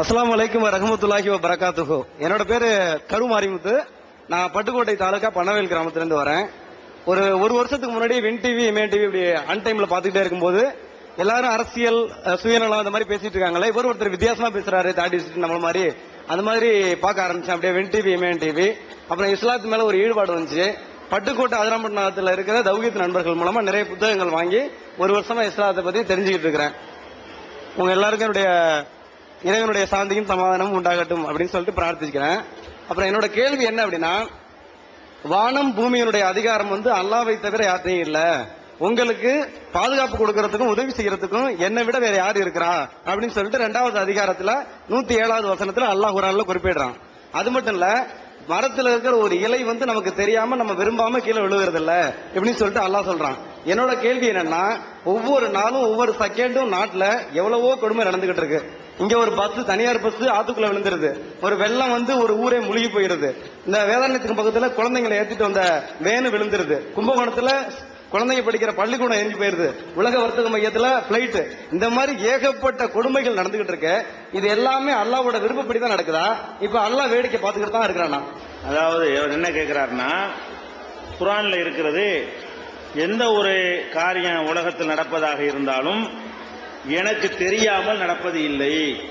அஸ்லாம் அலைக்கும் ரஹமத்துல்லாஹி வ என்னோட பேரு கரு மாரிமுத்து நான் பட்டுக்கோட்டை தாலுகா பனவேல் கிராமத்துலேருந்து வரேன். ஒரு ஒரு வருஷத்துக்கு முன்னாடி வின் டிவி இமே டிவி இப்படி அன் டைம்ல பாத்துக்கிட்டே இருக்கும்போது எல்லாரும் அரசியல் சுயநலம் அந்த மாதிரி பேசிட்டு இருக்காங்களே இவர் ஒருத்தர் வித்தியாசமா பேசுறாரு தாடி நம்மள மாதிரி. அந்த மாதிரி பார்க்க ஆரம்பிச்சேன். அப்படியே வின் டிவி இமேன் டிவி. அப்புறம் இஸ்லாத்து மேல ஒரு ஈடுபாடு வந்துச்சு. பட்டுக்கோட்டை அதிராம்பட்டினத்தில் இருக்கிற தௌகித் நண்பர்கள் மூலமா நிறைய புத்தகங்கள் வாங்கி ஒரு வருஷமா இஸ்லாத்தை பத்தி தெரிஞ்சுக்கிட்டு இருக்கிறேன். உங்க எல்லாருக்கும் என்னுடைய இறைவனுடைய சாந்தியும் சமாதானமும் உண்டாகட்டும் அப்படின்னு சொல்லிட்டு பிரார்த்திக்கிறேன் அப்புறம் என்னோட கேள்வி என்ன அப்படின்னா வானம் பூமியினுடைய அதிகாரம் வந்து அல்லாவை தவிர யார்ட்டையும் இல்லை. உங்களுக்கு பாதுகாப்பு கொடுக்கறதுக்கும் உதவி செய்யறதுக்கும் என்னை விட வேற யார் இருக்கிறா? அப்படின்னு சொல்லிட்டு ரெண்டாவது அதிகாரத்துல நூத்தி ஏழாவது வசனத்துல அல்லாஹ் குரான்ல குறிப்பிடுறான். அது மட்டும் இல்ல மரத்துல இருக்கிற ஒரு இலை வந்து நமக்கு தெரியாம நம்ம விரும்பாம கீழே விழுகிறது இல்ல இப்படின்னு சொல்லிட்டு அல்லாஹ் சொல்றான். என்னோட கேள்வி என்னன்னா ஒவ்வொரு நாளும் ஒவ்வொரு செகண்டும் நாட்டுல எவ்வளவோ கொடுமை நடந்துகிட்டு இருக்கு. இங்க ஒரு பஸ் தனியார் பஸ் ஆத்துக்குள்ள விழுந்துருது. ஒரு வெள்ளம் வந்து ஒரு ஊரே முழுகி போயிருது இந்த வேதாரணத்துக்கு பக்கத்துல குழந்தைங்களை ஏத்திட்டு வந்த வேனு விழுந்துருது. கும்பகோணத்துல குழந்தைங்க படிக்கிற பள்ளிக்கூடம் எரிஞ்சு போயிருது உலக வர்த்தக மையத்துல பிளைட் இந்த மாதிரி ஏகப்பட்ட கொடுமைகள் நடந்துகிட்டு இருக்கு. இது எல்லாமே அல்லாவோட விருப்பப்படி தான் நடக்குதா? இப்ப அல்லாஹ் வேடிக்கை பார்த்துக்கிட்டு தான் இருக்கிறானா? அதாவது என்ன கேட்கிறாருன்னா குரான்ல இருக்கிறது எந்த ஒரு காரியம் உலகத்தில் நடப்பதாக இருந்தாலும் எனக்கு தெரியாமல் நடப்பது இல்லை.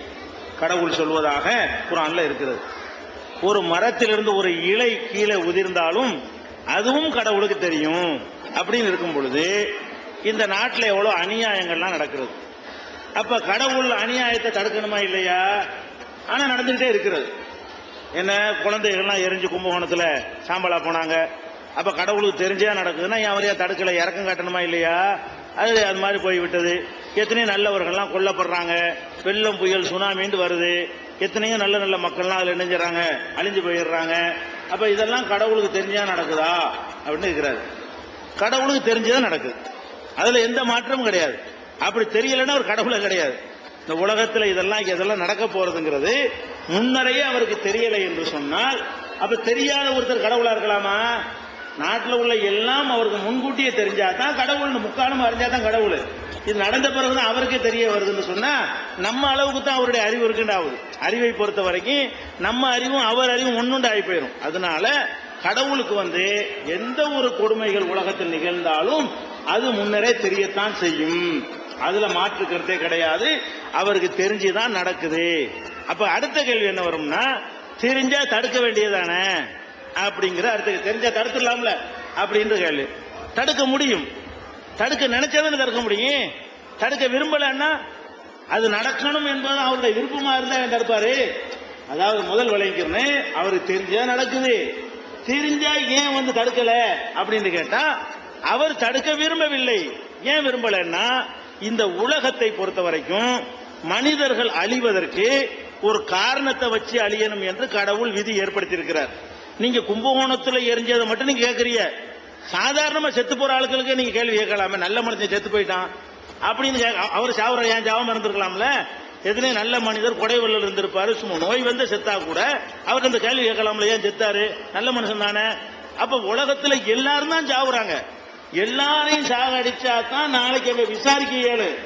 கடவுள் சொல்வதாக குரான்ல இருக்கிறது. ஒரு மரத்திலிருந்து ஒரு இலை கீழே உதிர்ந்தாலும் அதுவும் கடவுளுக்கு தெரியும். அப்படின்னு இருக்கும் பொழுது இந்த நாட்டில் எவ்வளோ அநியாயங்கள்லாம் நடக்கிறது. அப்ப கடவுள் அநியாயத்தை தடுக்கணுமா இல்லையா? ஆனா நடந்துகிட்டே இருக்கிறது. என்ன குழந்தைகள்லாம் எரிஞ்சு கும்பகோணத்தில் சாம்பலா போனாங்க. அப்ப கடவுளுக்கு தெரிஞ்சே நடக்குதுன்னா ஏன் அவரையா தடுக்கலை இறக்கம் காட்டணுமா இல்லையா? அது அது மாதிரி போய் விட்டது எத்தனையோ நல்லவர்கள்லாம் கொல்லப்படுறாங்க. வெள்ளம் புயல் சுனாமின்னு வருது. எத்தனையோ நல்ல நல்ல மக்கள்லாம் அதில் இணைஞ்சிடறாங்க அழிஞ்சு போயிடுறாங்க. அப்ப இதெல்லாம் கடவுளுக்கு தெரிஞ்சா நடக்குதா? அப்படின்னு இருக்கிறாரு கடவுளுக்கு தெரிஞ்சுதான் நடக்குது. அதுல எந்த மாற்றமும் கிடையாது. அப்படி தெரியலன்னா ஒரு கடவுளை கிடையாது. இந்த உலகத்துல இதெல்லாம் இதெல்லாம் நடக்க போறதுங்கிறது முன்னரையே அவருக்கு தெரியலை என்று சொன்னால் அப்ப தெரியாத ஒருத்தர் கடவுளா இருக்கலாமா? நாட்டில் உள்ள எல்லாம் அவருக்கு முன்கூட்டியே தெரிஞ்சாதான் கடவுள்னு முக்காலம் அறிஞ்சாதான் கடவுள். இது நடந்த பிறகுதான் அவருக்கே தெரிய வருதுன்னு சொன்னா நம்ம அளவுக்கு தான் அவருடைய அறிவு இருக்குண்டாகுது அறிவை பொறுத்த வரைக்கும் நம்ம அறிவும் அவர் அறிவும் ஒன்றுண்டு ஆகி போயிடும் அதனால கடவுளுக்கு வந்து எந்த ஒரு கொடுமைகள் உலகத்தில் நிகழ்ந்தாலும் அது முன்னரே தெரியத்தான் செய்யும். அதுல மாற்று கருத்தே கிடையாது. அவருக்கு தெரிஞ்சுதான் நடக்குது. அப்ப அடுத்த கேள்வி என்ன வரும்னா தெரிஞ்சா தடுக்க வேண்டியதானே அப்படிங்கிற அடுத்த தெரிஞ்சா தடுத்துடலாம்ல? அப்படின்ற கேள்வி. தடுக்க முடியும். தடுக்க நினைச்சாதானே தடுக்க முடியும். தடுக்க விரும்பலன்னா அது நடக்கணும் என்பது அவருடைய விருப்பமா இருந்தா என் தடுப்பாரு. அதாவது முதல் விளைவிக்கிறேன் அவருக்கு தெரிஞ்சா நடக்குது. தெரிஞ்சா ஏன் வந்து தடுக்கல அப்படின்னு கேட்டா அவர் தடுக்க விரும்பவில்லை. ஏன் விரும்பலன்னா இந்த உலகத்தை பொறுத்த வரைக்கும் மனிதர்கள் அழிவதற்கு ஒரு காரணத்தை வச்சு அழியணும் என்று கடவுள் விதி ஏற்படுத்தியிருக்கிறார். நீங்க கும்பகோணத்துல எரிஞ்சதை மட்டும் நீங்க கேட்கறீங்க சாதாரணமா செத்து போற ஆளுக்களுக்கு நீங்க கேள்வி கேட்கலாமே. நல்ல மனுஷன் செத்து போயிட்டான். அப்படின்னு கே- அவர் சாவர ஏன் சாவாம இருந்திருக்கலாம்ல எதுனே நல்ல மனிதர் கொடைவெல்ல இருந்திருப்பாரு. சும்மா நோய் வந்து செத்தா கூட அவருக்கு அந்த கேள்வி கேட்கலாம்ல ஏன் செத்தாரு? நல்ல மனுஷன் தானே? அப்ப உலகத்துல எல்லாரும் தான் சாவுறாங்க. எல்லாரையும் சாகடிச்சா தான் நாளைக்கு அவன் விசாரிக்க இயலு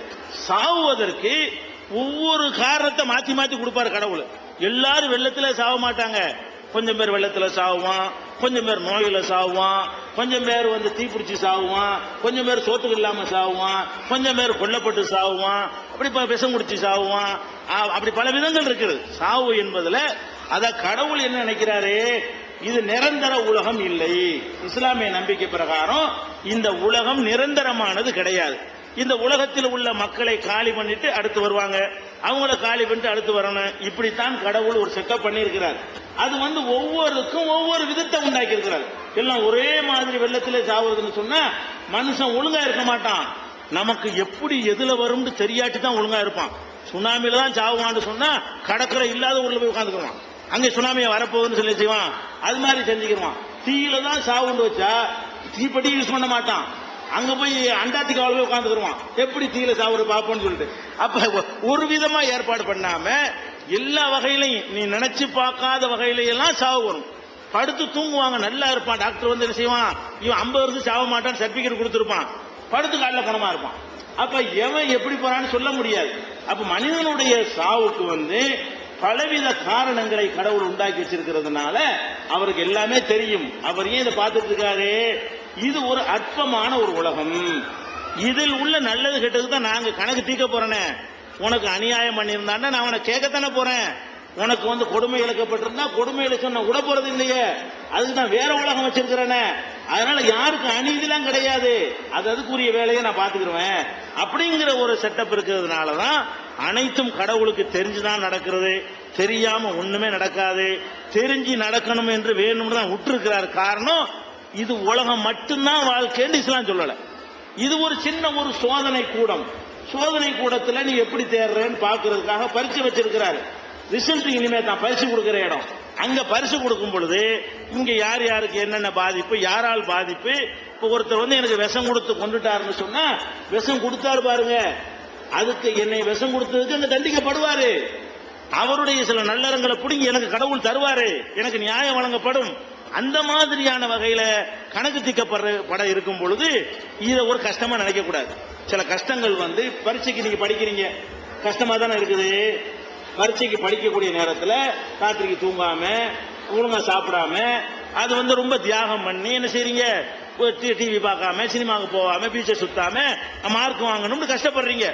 சாவுவதற்கு ஒவ்வொரு காரணத்தை மாத்தி மாத்தி கொடுப்பாரு கடவுள். எல்லாரும் வெள்ளத்துல சாவ மாட்டாங்க. கொஞ்சம் பேர் வெள்ளத்துல சாவுவான். கொஞ்சம் பேர் நோயில சாவுவான் கொஞ்சம் பேர் வந்து தீப்பிடிச்சு சாவுவான் கொஞ்சம் பேர் சோத்துக்கு இல்லாம சாவுவான் கொஞ்சம் பேர் கொல்லப்பட்டு சாவுவான் அப்படி விஷம் குடிச்சு சாவுவான் அப்படி பல விதங்கள் இருக்குது. சாவு என்பதுல அத கடவுள் என்ன நினைக்கிறாரு? இது நிரந்தர உலகம் இல்லை. இஸ்லாமிய நம்பிக்கை பிரகாரம் இந்த உலகம் நிரந்தரமானது கிடையாது. இந்த உலகத்தில் உள்ள மக்களை காலி பண்ணிட்டு அடுத்து வருவாங்க. அவங்கள காலி பண்ணிட்டு அடுத்து வரணும். இப்படித்தான் கடவுள் ஒரு செட்டப் பண்ணியிருக்கிறார். அது வந்து ஒவ்வொருக்கும் ஒவ்வொரு விதத்தை உண்டாக்கி இருக்கிறார் எல்லாம் ஒரே மாதிரி வெள்ளத்தில் சாவுறதுன்னு சொன்னா மனுஷன் ஒழுங்கா இருக்க மாட்டான். நமக்கு எப்படி எதுல வரும்னு தெரியாட்டி தான் ஒழுங்கா இருப்பான். சுனாமியில தான் சாவுவான்னு சொன்னா கடற்கரை இல்லாத ஊர்ல போய் உட்காந்துக்குவான் அங்கே சுனாமியை வரப்போகுதுன்னு சொல்லி செய்வான். அது மாதிரி செஞ்சுக்கிடுவான் தீயில தான் சாவுண்டு வச்சா தீப்பெட்டி யூஸ் பண்ண மாட்டான். அங்க போய் அண்டார்டிகாவில் போய் உட்காந்துருவான் எப்படி தீயில சாவுற பாப்போம்னு சொல்லிட்டு. அப்ப ஒரு விதமா ஏற்பாடு பண்ணாம எல்லா வகையிலையும் நீ நினைச்சு பார்க்காத வகையில எல்லாம் சாவு வரும். படுத்து தூங்குவாங்க நல்லா இருப்பான். டாக்டர் வந்து என்ன செய்வான்? இவன் ஐம்பது வருஷம் சாவ மாட்டான்னு சர்டிபிகேட் கொடுத்துருப்பான். படுத்து காலில் குணமா இருப்பான். அப்ப எவன் எப்படி போறான்னு சொல்ல முடியாது. அப்ப மனிதனுடைய சாவுக்கு வந்து பலவித காரணங்களை கடவுள் உண்டாக்கி வச்சிருக்கிறதுனால அவருக்கு எல்லாமே தெரியும். அவர் ஏன் இதை பார்த்துட்டு இருக்காரு? இது ஒரு அற்பமான ஒரு உலகம். இதில் உள்ள நல்லது கெட்டது தான் நாங்க கணக்கு தீக்க போறேனே. உனக்கு அநியாயம் பண்ணியிருந்தான்னா நான் உனக்கு கேட்கத்தானே போறேன். உனக்கு வந்து கொடுமை இழக்கப்பட்டிருந்தா கொடுமை இழக்க நான் விட போறது இல்லையே. அதுக்கு நான் வேற உலகம் வச்சிருக்கிறேனே. அதனால யாருக்கு அநீதிலாம் கிடையாது. அது அதுக்குரிய வேலையை நான் பாத்துக்கிடுவேன் அப்படிங்கிற ஒரு செட்டப் இருக்கிறதுனால தான் அனைத்தும் கடவுளுக்கு தெரிஞ்சுதான் நடக்கிறது. தெரியாம ஒண்ணுமே நடக்காது. தெரிஞ்சு நடக்கணும் என்று வேணும்னு தான் விட்டுருக்கிறார். காரணம் இது உலகம் மட்டும்தான் வாழ்க்கைன்னு இஸ்லாம் சொல்லல. இது ஒரு சின்ன ஒரு சோதனை கூடம். சோதனை கூடத்துல நீ எப்படி தேர்றேன்னு பாக்குறதுக்காக பரிசு வச்சிருக்கிறாரு. ரிசல்ட் இனிமே தான் பரிசு கொடுக்கிற இடம். அங்க பரிசு கொடுக்கும் பொழுது இங்க யார் யாருக்கு என்னென்ன பாதிப்பு யாரால் பாதிப்பு? இப்போ ஒருத்தர் வந்து எனக்கு விஷம் கொடுத்து கொண்டுட்டாருன்னு சொன்னா விஷம் கொடுத்தாரு பாருங்க. அதுக்கு என்னை விஷம் கொடுத்ததுக்கு அங்க தண்டிக்கப்படுவாரு. அவருடைய சில நல்லறங்களை பிடிங்கி எனக்கு கடவுள் தருவாரு. எனக்கு நியாயம் வழங்கப்படும். அந்த மாதிரியான வகையில கணக்கு தீக்கப்படுற படம் இருக்கும் பொழுது இதை ஒரு கஷ்டமா நினைக்க கூடாது. சில கஷ்டங்கள் வந்து பரீட்சைக்கு நீங்க படிக்கிறீங்க. கஷ்டமா தானே இருக்குது. பரீட்சைக்கு படிக்கக்கூடிய நேரத்தில் ராத்திரிக்கு தூங்காம ஒழுங்காக சாப்பிடாம அது வந்து ரொம்ப தியாகம் பண்ணி என்ன செய்றீங்க? டிவி பார்க்காம சினிமாவுக்கு போகாம பீச்சை சுத்தாம மார்க் வாங்கணும்னு கஷ்டப்படுறீங்க.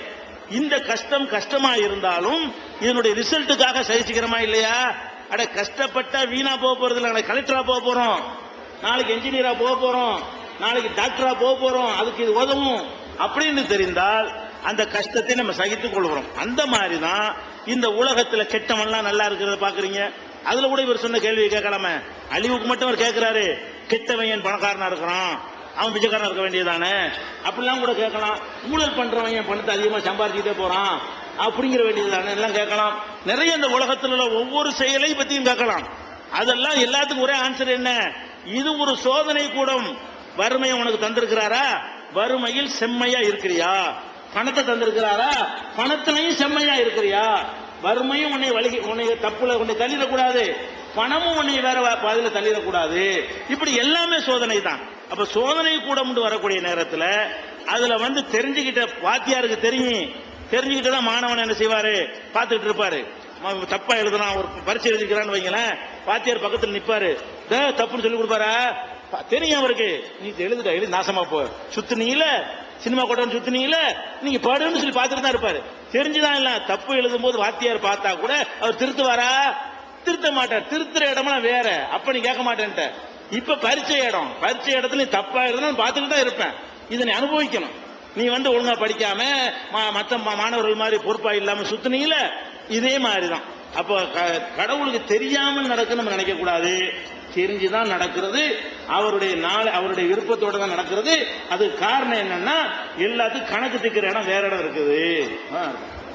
இந்த கஷ்டம் கஷ்டமா இருந்தாலும் இதனுடைய ரிசல்ட்டுக்காக சகிச்சுக்கிறோமா இல்லையா? அட கஷ்டப்பட்டா வீணா போக போறது இல்லை நாளைக்கு கலெக்டரா போக போறோம். நாளைக்கு என்ஜினியரா போக போறோம். நாளைக்கு டாக்டரா போக போறோம். அதுக்கு இது உதவும். அப்படின்னு தெரிந்தால் அந்த கஷ்டத்தை நம்ம சகித்துக் கொள்கிறோம். அந்த மாதிரி தான் இந்த உலகத்துல கெட்டவன்லாம் நல்லா இருக்கிறத பாக்குறீங்க அதுல கூட இவர் சொன்ன கேள்வியை கேட்கலாமே. அழிவுக்கு மட்டும் அவர் கேட்கிறாரு. கெட்டவன் என் பணக்காரனா இருக்கிறான். அவன் பிச்சைக்காரனா இருக்க வேண்டியதானே அப்படிலாம் கூட கேட்கலாம். ஊழல் பண்றவன் என் பணத்தை அதிகமா சம்பாதிச்சுட்டே போறான். அப்படிங்கிற வேண்டியதானே எல்லாம் கேட்கலாம். நிறைய இந்த உலகத்தில் உள்ள ஒவ்வொரு செயலை பற்றியும் கேட்கலாம். அதெல்லாம் எல்லாத்துக்கும் ஒரே ஆன்சர் என்ன? இது ஒரு சோதனை கூடம். வறுமையை உனக்கு தந்திருக்கிறாரா? வறுமையில் செம்மையா இருக்கிறியா? பணத்தை தந்திருக்கிறாரா? பணத்திலையும் செம்மையா இருக்கிறியா? வறுமையும் உன்னை வழி உன்னை தப்புல உன்னை தள்ளிடக்கூடாது. பணமும் உன்னை வேற பாதையில் தள்ளிடக்கூடாது. இப்படி எல்லாமே சோதனை தான். அப்ப சோதனை கூடம்னு வரக்கூடிய நேரத்தில் அதுல வந்து தெரிஞ்சுக்கிட்ட வாத்தியாருக்கு தெரியும். தெரிஞ்சுக்கிட்டு தான் மாணவன் என்ன செய்வாரு? பார்த்துக்கிட்டு இருப்பாரு. தப்பா எழுதுறான் ஒரு பரிசு எழுதிக்கிறான்னு வைங்களேன். வாத்தியார் பக்கத்தில் நிப்பாரு. தப்புன்னு சொல்லி கொடுப்பாரா? தெரியும் அவருக்கு நீ எழுதுட எழுதி நாசமா போ. சுத்துனீங்கள சினிமா கொட்டான்னு சுத்துனீங்கள நீங்க பாடுன்னு சொல்லி பார்த்துட்டு தான் இருப்பாரு. தெரிஞ்சுதான் இல்ல. தப்பு எழுதும் போது வாத்தியார் பார்த்தா கூட அவர் திருத்துவாரா? திருத்த மாட்டார். திருத்துற இடம்லாம் வேற. அப்ப நீ கேட்க மாட்டேன்ட்ட. இப்ப பரிச்சை இடம். பரிச்சை இடத்துல நீ தப்பா எழுதுனா பார்த்துட்டு தான் இருப்பேன். இதை நீ அனுபவிக்கணும். நீ வந்து ஒழுங்கா படிக்காம மற்ற மா- மாணவர்கள் மாதிரி பொறுப்பா இல்லாம சுத்தினீங்கள இதே மாதிரி தான் அப்போ க- கடவுளுக்கு தெரியாமல் நடக்குன்னு நம்ம நினைக்க கூடாது. தெரிஞ்சுதான் நடக்கிறது. அவருடைய நாள் அவருடைய விருப்பத்தோட தான் நடக்கிறது. அது காரணம் என்னன்னா எல்லாத்துக்கும் கணக்கு திக்கிற இடம் வேற இடம் இருக்குது.